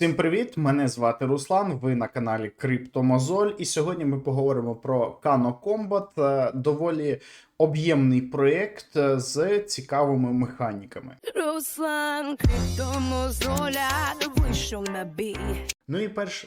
Всім привіт! Мене звати Руслан. Ви на каналі Криптомозоль. І сьогодні ми поговоримо про Kano Combat. Е, Доволі об'ємний проєкт е, з цікавими механіками. Руслан Криптомозоля вийшов на бій. Ну і перш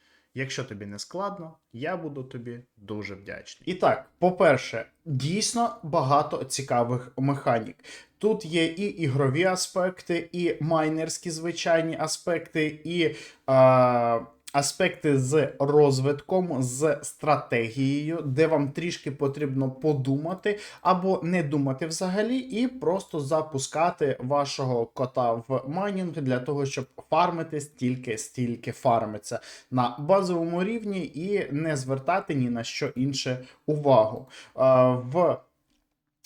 Якщо тобі не складно, я буду тобі дуже вдячний. І так, по-перше, дійсно багато цікавих механік. Тут є і ігрові аспекти, і майнерські звичайні аспекти, і е, аспекти з розвитком, з стратегією, де вам трішки потрібно подумати або не думати взагалі, і просто запускати вашого кота в майнінг для того, щоб фармити стільки, стільки фармиться на базовому рівні і не звертати ні на що інше увагу. Е, в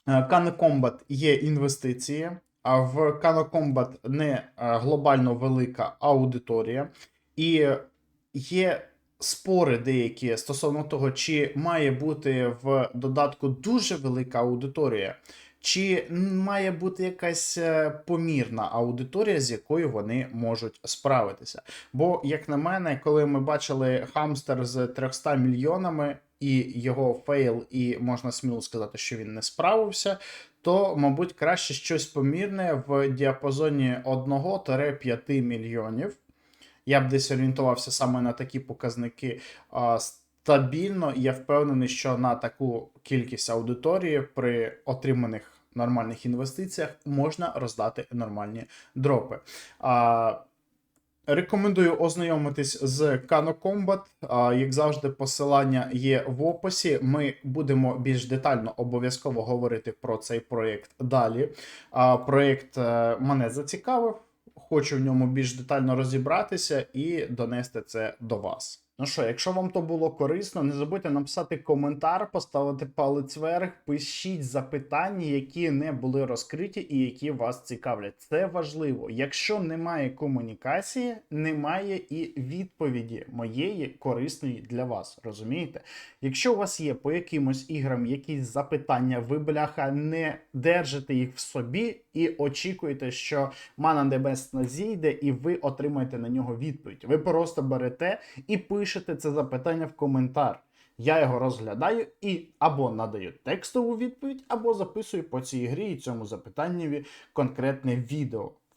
Combat є інвестиції, а в Kano Combat не е, глобально велика аудиторія, і є спори деякі стосовно того, чи має бути в додатку дуже велика аудиторія, чи має бути якась е, помірна аудиторія, з якою вони можуть справитися. Бо, як на мене, коли ми бачили хамстер з 300 мільйонами і його фейл, і можна сміло сказати, що він не справився, то, мабуть, краще щось помірне в діапазоні 1-5 мільйонів. Я б десь орієнтувався саме на такі показники стабільно. і Я впевнений, що на таку кількість аудиторії при отриманих нормальних інвестиціях можна роздати нормальні дропи. Рекомендую ознайомитись з Kano Combat. Як завжди, посилання є в описі. Ми будемо більш детально обов'язково говорити про цей проєкт далі. Проєкт е, мене зацікавив. Хочу в ньому більш детально розібратися і донести це до вас. Ну що, якщо вам то було корисно, не забудьте написати коментар, поставити палець вверх, пишіть запитання, які не були розкриті і які вас цікавлять. Це важливо. Якщо немає комунікації, немає і відповіді моєї корисної для вас. Розумієте? Якщо у вас є по якимось іграм якісь запитання, ви бляха не держите їх в собі і очікуєте, що мана небесна зійде, і ви отримаєте на нього відповідь. Ви просто берете і пишете це запитання в коментар. Я його розглядаю і або надаю текстову відповідь, або записую по цій грі і цьому запитанню конкретне відео.